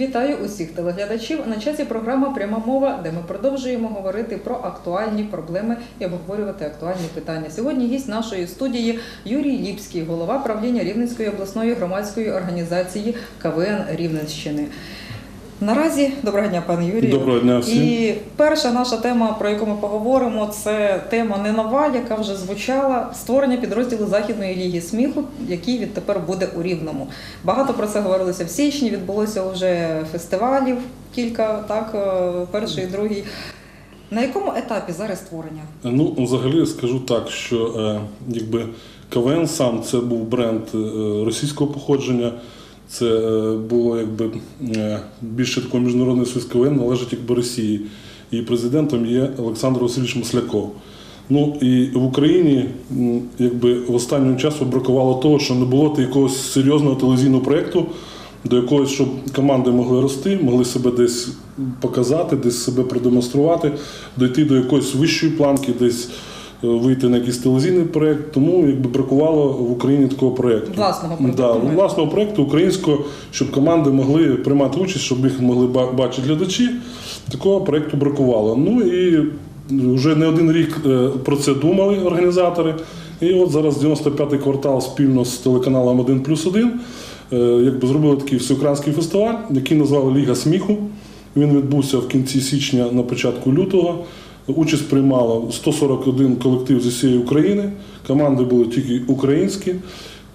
Вітаю усіх телеглядачів. На часі програма Пряма мова, де ми продовжуємо говорити про актуальні проблеми і обговорювати актуальні питання. Сьогодні гість нашої студії Юрій Ліпський, голова правління Рівненської обласної громадської організації КВН Рівненщини. Наразі доброго дня, пане Юрію. Доброго дня всім. І перша наша тема, про яку ми поговоримо, це тема не нова, яка вже звучала створення підрозділу Західної ліги сміху, який відтепер буде у Рівному. Багато про це говорилося в січні. Відбулося вже фестивалів, кілька, так, е, перший, другий. На якому етапі зараз створення? Ну, взагалі скажу так, що е, якби КВН сам це був бренд е, російського походження. Це е, було якби е, більше такого міжнародний союз КВН належить якби Росії. І президентом є Олександр Васильович Масляков. Ну і в Україні якби в останньому часу бракувало того, що не було якогось серйозного телевізійного проєкту, до якогось, щоб команди могли рости, могли себе десь показати, десь себе продемонструвати, дойти до якоїсь вищої планки, десь вийти на якийсь телевізійний проєкт. Тому якби бракувало в Україні такого проєкту. Власного проєкту, Да, власного проєкту українського, щоб команди могли приймати участь, щоб їх могли бачити глядачі. Такого проєкту бракувало. Ну і вже не один рік е, про це думали організатори. І от зараз 95-й квартал спільно з телеканалом 1 плюс 1 якби зробили такий всеукраїнський фестиваль, який назвали Ліга сміху. Він відбувся в кінці січня на початку лютого. Участь приймало 141 колектив з усієї України. Команди були тільки українські.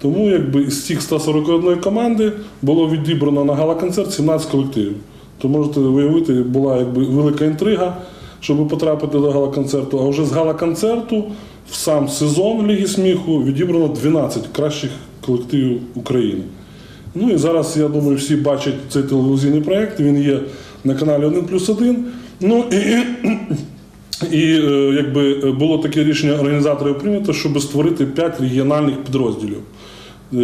Тому якби з цих 141 команди було відібрано на гала-концерт 17 колективів. То можете виявити, була якби велика інтрига, щоб потрапити до гала-концерту. А вже з гала-концерту в сам сезон Ліги сміху відібрано 12 кращих колективів України. Ну і зараз, я думаю, всі бачать цей телевізійний проєкт. Він є на каналі 1 плюс 1. Ну і, і е, якби було таке рішення організаторів прийнято, щоб створити 5 регіональних підрозділів е,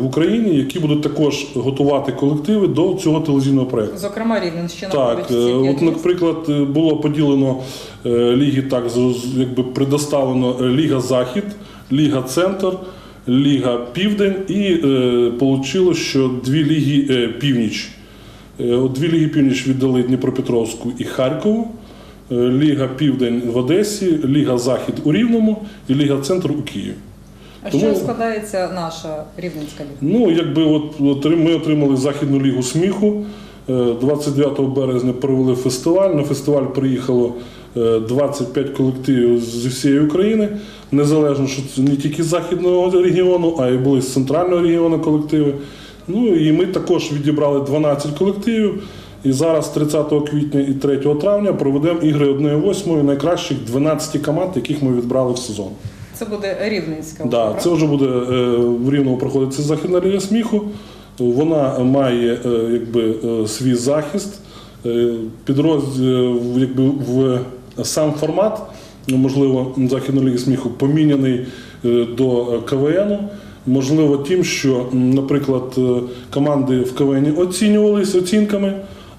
в Україні, які будуть також готувати колективи до цього телевізійного проєкту. Зокрема, Рівненщина. Так, е, п'ять от, наприклад, е, було поділено е, ліги так, якби предоставлено е, Ліга Захід, Ліга Центр, Ліга Південь і е, вийшло, що дві ліги е, Північ. Е, Дві ліги Північ віддали Дніпропетровську і Харкову, е, Ліга Південь в Одесі, Ліга Захід у Рівному і Ліга Центр у Києві. А тому- що складається наша Рівненська ліга? Ну, якби от ми отримали Західну лігу сміху. Е, 29 березня провели фестиваль. На фестиваль приїхало е, 25 колективів зі всієї України. Незалежно, що це не тільки з західного регіону, а й були з центрального регіону колективи. Ну і ми також відібрали 12 колективів. І зараз, 30 квітня і 3 травня, проведемо ігри 1-8 найкращих 12 команд, яких ми відбрали в сезон. Це буде Рівненська. Да, це вже буде е, в Рівному проходиться Західна ліга сміху. Вона має е, якби, е, свій захист. Підрозділ якби, в сам формат, можливо, Західної ліги сміху поміняний до КВН. Можливо, тим, що, наприклад, команди в КВН оцінювалися оцінками,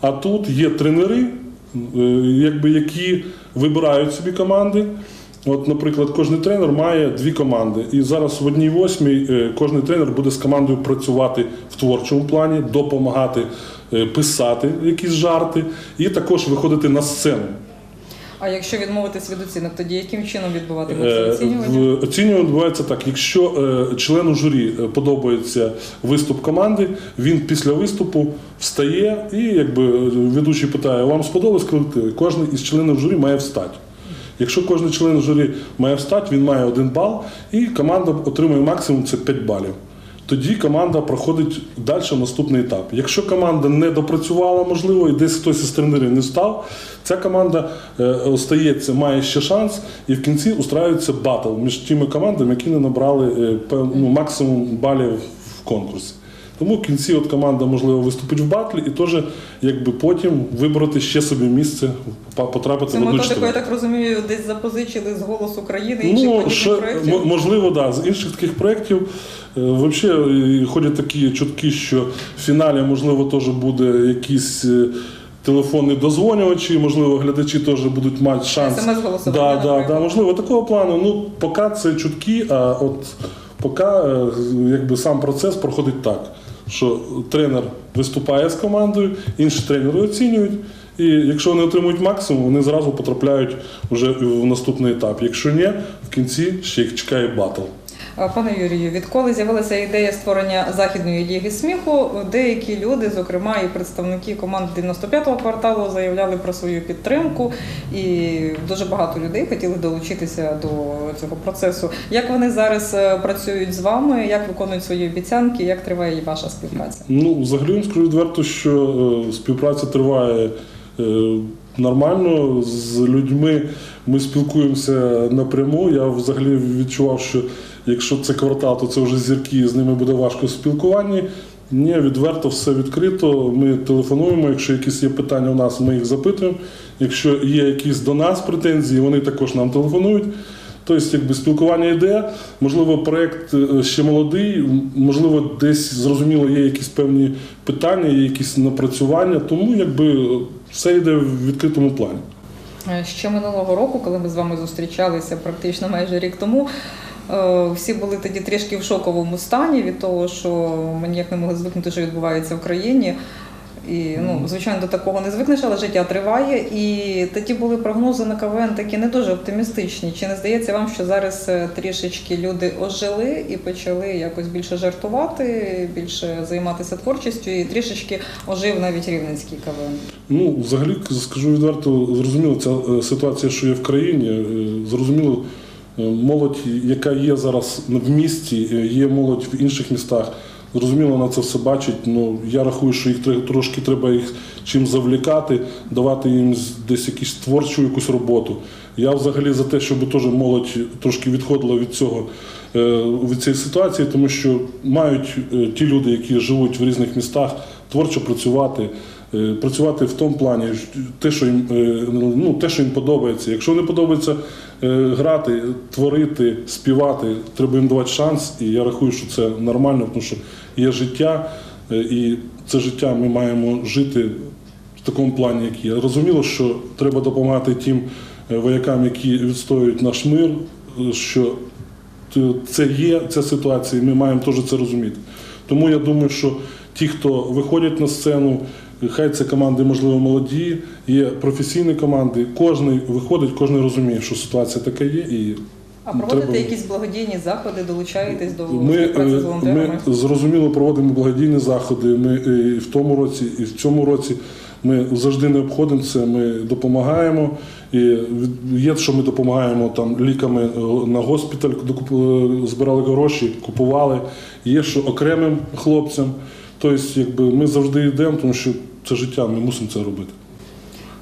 а тут є тренери, е, якби, які вибирають собі команди. От, наприклад, кожен тренер має дві команди. І зараз в одній восьмій е, кожен тренер буде з командою працювати в творчому плані, допомагати е, писати якісь жарти і також виходити на сцену. А якщо відмовитись від оцінок, тоді яким чином відбуватиметься Е, оцінювання? Оцінювання відбувається так: якщо е, члену журі е, подобається виступ команди, він після виступу встає і якби ведучий питає, вам сподобалось колектив? Кожен із членів журі має встати. Якщо кожен член журі має встати, він має один бал, і команда отримує максимум це 5 балів. Тоді команда проходить далі наступний етап. Якщо команда не допрацювала, можливо, і десь хтось із тренерів не став, ця команда е, остається, має ще шанс, і в кінці устраюється батл між тими командами, які не набрали е, ну, максимум балів в конкурсі. Тому в кінці от команда можливо виступить в батлі і теж якби потім вибрати ще собі місце, потрапити Це в одну методику, я так розумію, десь запозичили з «Голос України» і інших Ну, ще, проєктів. можливо, да. З інших таких проєктів е, взагалі ходять такі чутки, що в фіналі, можливо, теж буде якісь. е, Телефонні дозвонювачі, можливо, глядачі теж будуть мати шанс. SMS-голосування, Да, да, да, можливо, такого плану. Ну, поки це чутки, а от поки е, якби сам процес проходить так. Що тренер виступає з командою, інші тренери оцінюють. І якщо вони отримують максимум, вони зразу потрапляють вже в наступний етап. Якщо ні, в кінці ще їх чекає батл. Е, Пане Юрію, відколи з'явилася ідея створення західної ліги сміху, деякі люди, зокрема і представники команд 95-го кварталу, заявляли про свою підтримку, і дуже багато людей хотіли долучитися до цього процесу. Як вони зараз е, працюють з вами? Як виконують свої обіцянки? Як триває ваша співпраця? Ну, взагалі скажу відверто, що е, співпраця триває нормально з людьми. Ми спілкуємося напряму. Я взагалі відчував, що якщо це квартал, то це вже зірки, з ними буде важко в спілкуванні. Ні, відверто все відкрито. Ми телефонуємо. Якщо якісь є питання у нас, ми їх запитуємо. Якщо є якісь до нас претензії, вони також нам телефонують. Тобто, якби спілкування йде, можливо, проект е, ще молодий, можливо, десь зрозуміло, є якісь певні питання, є якісь напрацювання, тому якби все йде в відкритому плані. Е, Ще минулого року, коли ми з вами зустрічалися практично майже рік тому, всі були тоді трішки в шоковому стані від того, що ми ніяк не могли звикнути, що відбувається в країні. І ну, звичайно, до такого не звикнеш, але життя триває. І тоді були прогнози на КВН такі не дуже оптимістичні. Чи не здається вам, що зараз е, трішечки люди ожили і почали якось більше жартувати, більше займатися творчістю, і трішечки ожив навіть рівненський КВН? Ну, взагалі, скажу відверто, зрозуміло, ця е, ситуація, що є в країні, е, зрозуміло, е, молодь, яка є зараз в місті, е, є молодь в інших містах. Зрозуміло, вона це все бачить. Ну я рахую, що їх трошки треба їх чим завлікати, давати їм десь якусь творчу якусь роботу. Я взагалі за те, щоб теж молодь трошки відходила від цього е, від цієї ситуації, тому що мають е, ті люди, які живуть в різних містах, творчо працювати. Е, Працювати в тому плані, те, що їм е, ну, те, що їм подобається. Якщо не подобається е, грати, творити, співати, треба їм давати шанс. І я рахую, що це нормально, тому що є життя, і це життя ми маємо жити в такому плані, як є. Розуміло, що треба допомагати тим воякам, які відстоюють наш мир, що це є ця ситуація, і ми маємо теж це розуміти. Тому я думаю, що ті, хто виходять на сцену, хай це команди, можливо, молоді, є професійні команди. Кожен виходить, кожен розуміє, що ситуація така є. І А проводите треба- якісь благодійні заходи, долучаєтесь до ми, співпраці з е, волонтерами? ми зрозуміло проводимо благодійні заходи. Ми і в тому році, і в цьому році. Ми завжди не обходимо це, ми допомагаємо. І є, що ми допомагаємо там ліками е, на госпіталь, е, збирали гроші, купували. Є, що окремим хлопцям. Тобто, якби ми завжди йдемо, тому що це життя, ми мусимо це робити.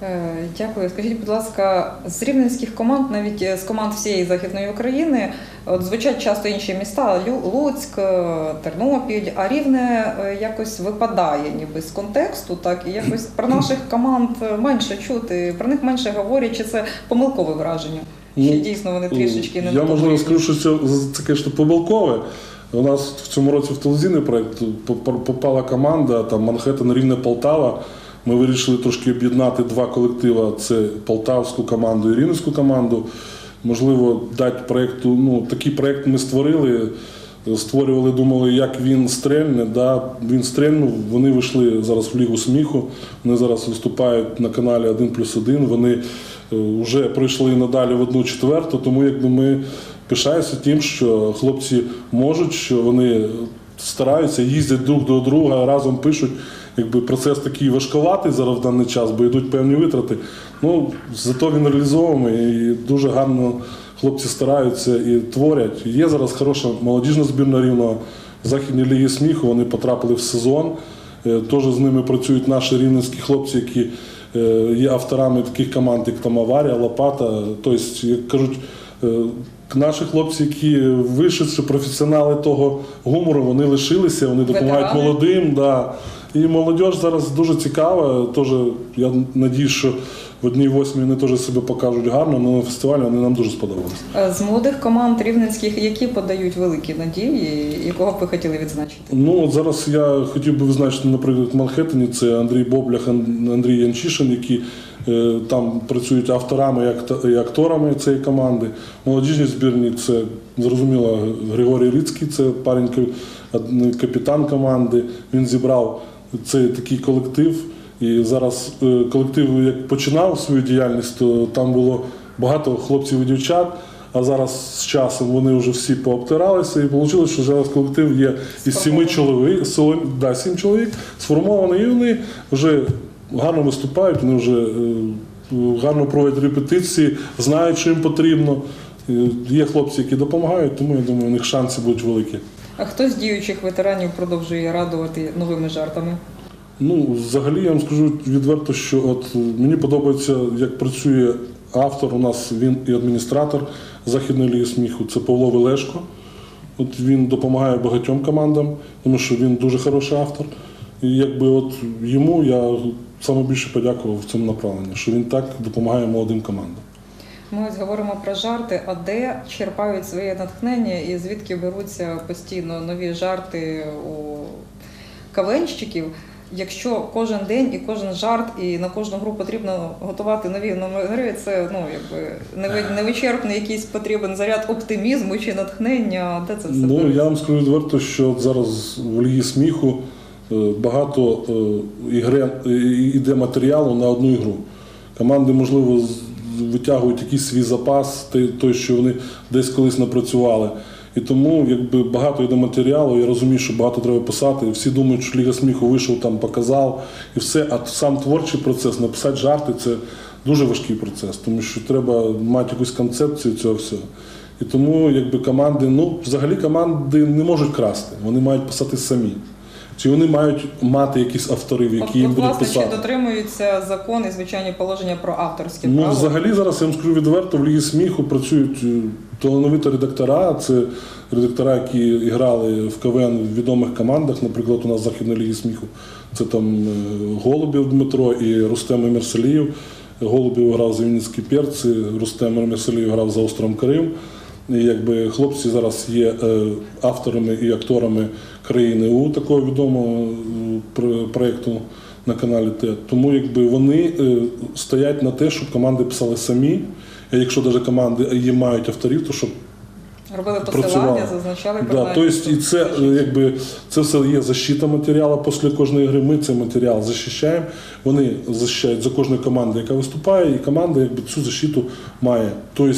Е, Дякую. Скажіть, будь ласка, з рівненських команд, навіть е, з команд всієї західної України, от звучать часто інші міста: Луцьк, е, Тернопіль, а рівне якось випадає ніби з контексту, так і якось про наших команд менше чути, про них менше говорять, чи це помилкове враження? Чи Ну, дійсно вони трішечки не Я можливо скажу, що це, це звісно, помилкове. У нас в цьому році в телевізійний проєкт попала команда там Манхеттен Рівне Полтава. Ми вирішили трошки об'єднати два колектива: це полтавську команду і рівненську команду. Можливо, дати проєкту. Ну, такий проєкт ми створили. Створювали, думали, як він стрельне. Да, він стрельнув. Вони вийшли зараз в Лігу сміху. Вони зараз виступають на каналі 1 плюс 1. Вони е, вже пройшли надалі в одну четверту, тому якби ми пишаємося тим, що хлопці можуть, що вони стараються, їздять друг до друга, разом пишуть. Якби процес такий важковатий зараз в даний час, бо йдуть певні витрати. Ну, зато він реалізований і дуже гарно хлопці стараються і творять. Є зараз хороша молодіжна збірна рівного Західній лігі сміху. Вони потрапили в сезон. Е, Теж з ними працюють наші рівненські хлопці, які е, є авторами таких команд, як там Аварія, Лопата. Тобто, як кажуть, е, наші хлопці, які вийшли, професіонали того гумору, вони лишилися, вони допомагають Ветерани. молодим. Да. І молодь зараз дуже цікава. Теж я надію, що в одній восьмій вони теж себе покажуть гарно, але на фестивалі вони нам дуже сподобалися. З молодих команд рівненських, які подають великі надії, і кого б ви хотіли відзначити? Ну от зараз я хотів би визначити, наприклад, в Манхеттені це Андрій Боблях, Андрій Янчишин, які Там працюють авторами і акторами цієї команди. Молодіжні збірні це зрозуміло Григорій Рицький, це парень ка- капітан команди. Він зібрав цей такий колектив. І зараз е, колектив як починав свою діяльність, то там було багато хлопців і дівчат. А зараз з часом вони вже всі пообтиралися, і вийшло, що зараз колектив є із сіми чоловік, сім чоловік сформований, і вони вже гарно виступають, вони вже е, гарно проводять репетиції, знають, що їм потрібно. Е, Є хлопці, які допомагають, тому я думаю, у них шанси будуть великі. А хто з діючих ветеранів продовжує радувати новими жартами? Ну, взагалі я вам скажу відверто, що от е, мені подобається, як працює автор. У нас він і адміністратор Західної ліги сміху. Це Павло Велешко. От він допомагає багатьом командам, тому що він дуже хороший автор. І якби от йому я саме більше подякував в цьому направленні, що він так допомагає молодим командам. Ми ось говоримо про жарти, а де черпають своє натхнення і звідки беруться постійно нові жарти у кавенщиків. Якщо кожен день і кожен жарт, і на кожну гру потрібно готувати нові номери, це ну якби неви- невичерпний якийсь потрібен заряд оптимізму чи натхнення. Де це все Ну, я вам скажу відверто, що зараз в Лігі сміху багато е, ігри, е, іде матеріалу на одну ігру. Команди, можливо, витягують якийсь свій запас, той, що вони десь колись напрацювали. І тому якби багато йде матеріалу, я розумію, що багато треба писати. Всі думають, що Ліга сміху вийшов там, показав і все. А сам творчий процес, написати жарти це дуже важкий процес, тому що треба мати якусь концепцію цього всього. І тому якби команди, ну взагалі команди не можуть красти, вони мають писати самі. Чи вони мають мати якісь авторів, які От, їм будуть власне, чи дотримуються закон і звичайні положення про авторське Ну, право? взагалі зараз я вам скажу відверто, в Лігі сміху працюють е, талановиті редактора. Це редактора, які грали в КВН в відомих командах. Наприклад, у нас в Західної Ліги сміху. Це там е, Голубів Дмитро і Рустем Емерселіїв. Голубів грав за Вінницькі перці, Рустем Емерселіїв грав за Остром Крим. І якби хлопці зараз є е, авторами і акторами країни у такого відомого е, про- проєкту на каналі ТЕД. Тому якби вони е, стоять на те, щоб команди писали самі. А якщо навіть команди мають авторів, то щоб Робили посилання, зазначали Да, тобто і це е, якби це все є защита матеріалу після кожної гри. Ми цей матеріал захищаємо. Вони захищають за кожною командою, яка виступає, і команда якби цю защиту має. Тобто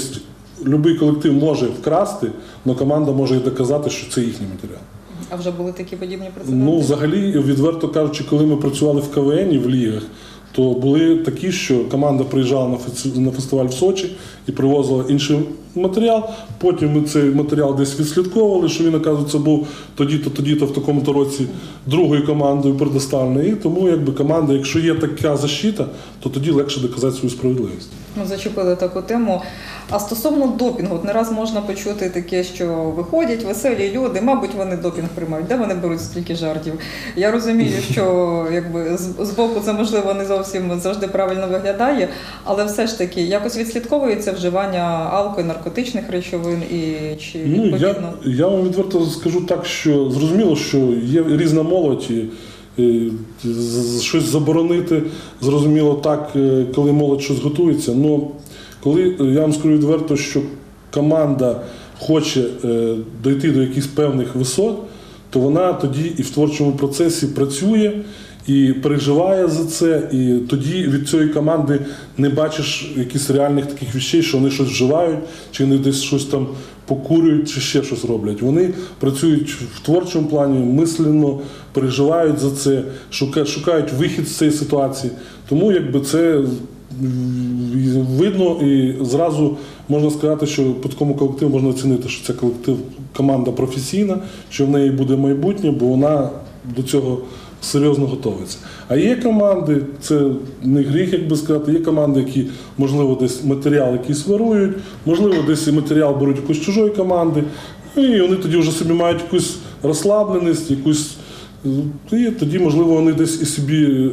будь-який колектив може вкрасти, але команда може і доказати, що це їхній матеріал. А вже були такі подібні прецеденти? Ну, взагалі, відверто кажучи, коли ми працювали в КВН в лігах, то були такі, що команда приїжджала на фестиваль в Сочі і привозила інший матеріал. Потім ми цей матеріал десь відслідковували, що він, оказується, був тоді-то, тоді-то в такому-то році другою командою предоставлений. І тому, якби команда, якщо є така защита, то тоді легше доказати свою справедливість. Ми зачепили таку тему. А стосовно допінгу, не раз можна почути таке, що виходять веселі люди, мабуть, вони допінг приймають. Де вони беруть стільки жартів? Я розумію, що якби з- збоку це можливо не зовсім завжди правильно виглядає, але все ж таки якось відслідковується вживання алко і наркотичних речовин і чи Ну, я, відповідно. я вам відверто скажу так, що зрозуміло, що є різна молодь. І, щось заборонити, зрозуміло так, е, коли молодь щось готується. Ну, коли е, я вам скажу відверто, що команда хоче е, дойти до якихось певних висот, то вона тоді і в творчому процесі працює і переживає за це, і тоді від цієї команди не бачиш якихось реальних таких вещей, що вони щось вживають, чи вони десь щось там покурюють, чи ще щось роблять. Вони працюють в творчому плані, мислено переживають за це, шука- шукають вихід з цієї ситуації. Тому якби це видно і зразу можна сказати, що по такому колективу можна оцінити, що це колектив, команда професійна, що в неї буде майбутнє, бо вона до цього серйозно готується. А є команди, це не гріх, як би сказати, є команди, які, можливо, десь матеріал якийсь вирують, можливо, десь і матеріал беруть якоїсь чужої команди, ну, і вони тоді вже собі мають якусь розслабленість, якусь. І тоді, можливо, вони десь і собі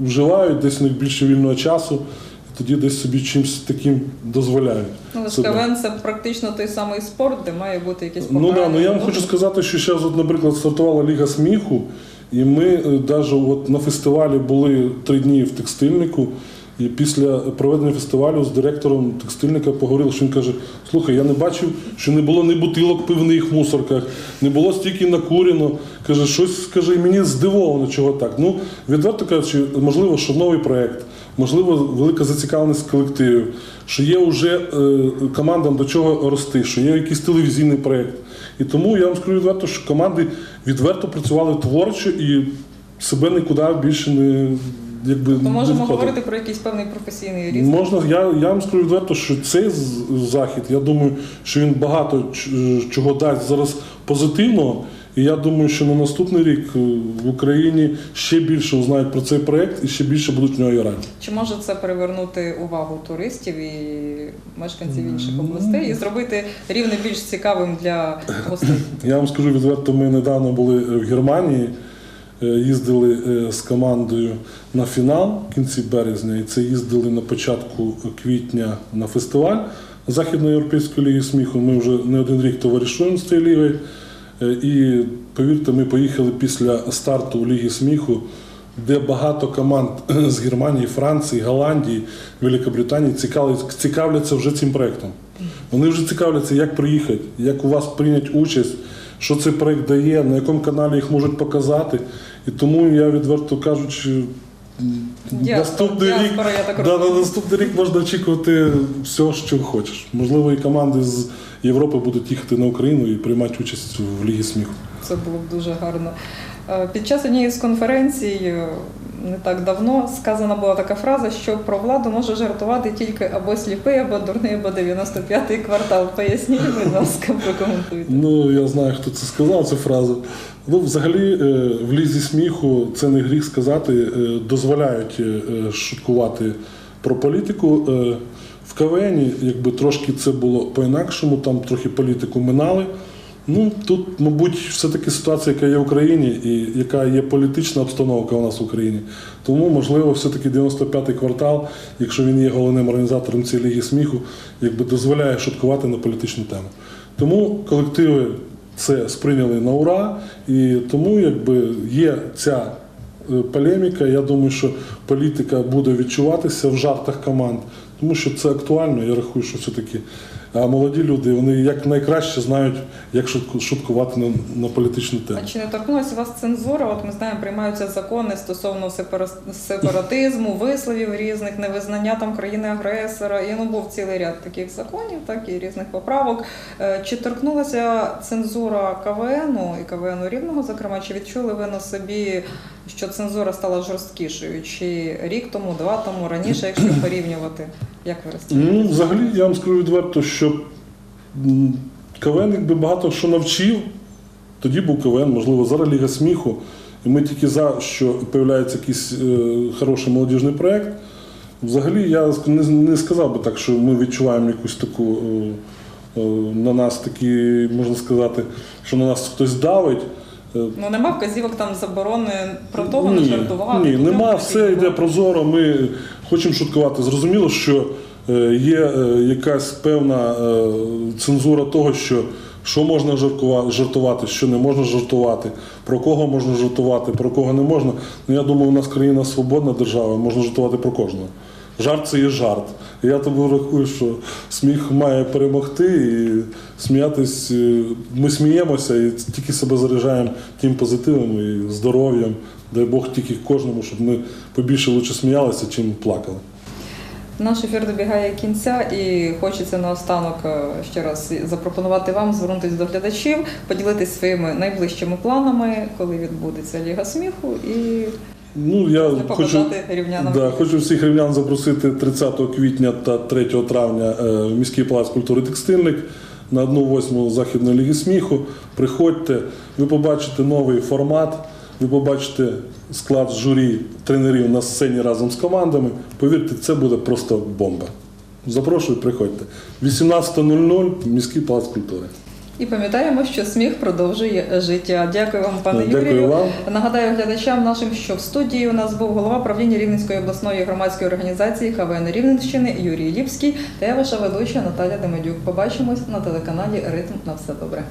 вживають, десь у них більше вільного часу, і тоді десь собі чимось таким дозволяють. Ну. КВН це практично той самий спорт, де має бути якесь Ну да, ну я вам хочу сказати, що зараз, от, наприклад, стартувала Ліга сміху, і ми навіть от на фестивалі були три дні в текстильнику. І після проведення фестивалю з директором текстильника поговорив, що він каже: слухай, я не бачив, що не було ні бутилок пивних в мусорках, не було стільки накурено. Каже, щось каже, і мені здивовано, чого так. Ну, відверто кажучи, можливо, що новий проєкт, можливо, велика зацікавленість колективів, що є вже е, командам до чого рости, що є якийсь телевізійний проєкт. І тому я вам скажу відверто, що команди відверто працювали творчо і себе нікуди більше не якби То можемо не говорити про якийсь певний професійний ріст. Можна, я, я вам скажу відверто, що цей захід, я думаю, що він багато чого дасть зараз позитивного. І я думаю, що на наступний рік е, в Україні ще більше узнають про цей проект і ще більше будуть в нього грати. Чи може це привернути увагу туристів і мешканців інших областей і зробити рівне більш цікавим для гостей? Я вам скажу відверто, ми недавно були в Германії, е, їздили е, з командою на фінал в кінці березня, і це їздили на початку квітня на фестиваль Західноєвропейської ліги сміху. Ми вже не один рік товаришуємо з цією лігою. Е, І повірте, ми поїхали після старту у Ліги сміху, де багато команд з Германії, Франції, Голландії, Великобританії цікавляться вже цим проектом. Вони вже цікавляться, як приїхати, як у вас прийняти участь, що цей проект дає, на якому каналі їх можуть показати. І тому я відверто кажучи, м, Діаспора- наступний рік, я так да, на наступний рік можна очікувати все, що хочеш. Можливо, і команди з Європи будуть їхати на Україну і приймати участь в Лігі сміху. Це було б дуже гарно. Е, Під час однієї з конференцій е, не так давно сказана була така фраза, що про владу може жартувати тільки або сліпий, або дурний, або 95-й квартал. Поясніть, будь ласка, прокоментуйте. Ну, я знаю, хто це сказав, цю фразу. Ну, взагалі, е, в лізі сміху це не гріх сказати, е, дозволяють е, шуткувати про політику. В КВН, якби трошки це було по-інакшому, там трохи політику минали. Ну, тут, мабуть, все-таки ситуація, яка є в Україні, і яка є політична обстановка у нас в Україні. Тому, можливо, все-таки 95-й квартал, якщо він є головним організатором цієї ліги сміху, якби дозволяє шуткувати на політичну тему. Тому колективи це сприйняли на ура, і тому якби є ця е, полеміка. Я думаю, що політика буде відчуватися в жартах команд, тому що це актуально. Я рахую, що все-таки молоді люди вони як найкраще знають, як шуткувати на, на політичну тему. А чи не торкнулася вас цензура? От ми знаємо, приймаються закони стосовно сепаратизму, висловів різних, невизнання там країни-агресора. І ну був цілий ряд таких законів, так і різних поправок. Е, Чи торкнулася цензура КВНу і КВНу рівного, зокрема, чи відчули ви на собі, що цензура стала жорсткішою? Чи рік тому, два тому, раніше, якщо порівнювати? Як ви розцінюєте? Ну, взагалі, я вам скажу відверто, що КВН якби багато що навчив. Тоді був КВН, можливо, зараз Ліга сміху. І ми тільки за, що з'являється якийсь е, хороший молодіжний проєкт. Взагалі, я не, не сказав би так, що ми відчуваємо якусь таку е, е, на нас такі, можна сказати, що на нас хтось давить. Е, Ну нема вказівок там заборони про того не жартувати. Ні, нема, все йде прозоро. Ми хочемо шуткувати. Зрозуміло, що е, є е, якась певна цензура того, що, що можна жартувати, що не можна жартувати, про кого можна жартувати, про кого не можна. Ну, я думаю, у нас країна свободна держава, можна жартувати про кожного. Жарт це є жарт. Я тому рахую, що сміх має перемогти і сміятись. е, Ми сміємося і тільки себе заряджаємо тим позитивом і здоров'ям. Дай Бог тільки кожному, щоб ми побільше лучше сміялися, чим плакали. Наш ефір добігає кінця, і хочеться наостанок е, ще раз запропонувати вам звернутися до глядачів, поділитися своїми найближчими планами, коли відбудеться Ліга сміху, і Ну, я хочу, рівнянам. да, хочу всіх рівнян запросити 30 квітня та 3 травня е, в міський палац культури текстильник на 1-8 Західної ліги сміху. Приходьте, ви побачите новий формат, ви побачите склад журі тренерів на сцені разом з командами. Повірте, це буде просто бомба. Запрошую, приходьте. 18.00 міський палац культури. І пам'ятаємо, що сміх продовжує життя. Дякую вам, пане Дякую Юрію. вам. Нагадаю глядачам нашим, що в студії у нас був голова правління Рівненської обласної громадської організації КВН Рівненщини Юрій Ліпський та я ваша ведуча Наталя Демедюк. Побачимось на телеканалі Ритм на все добре.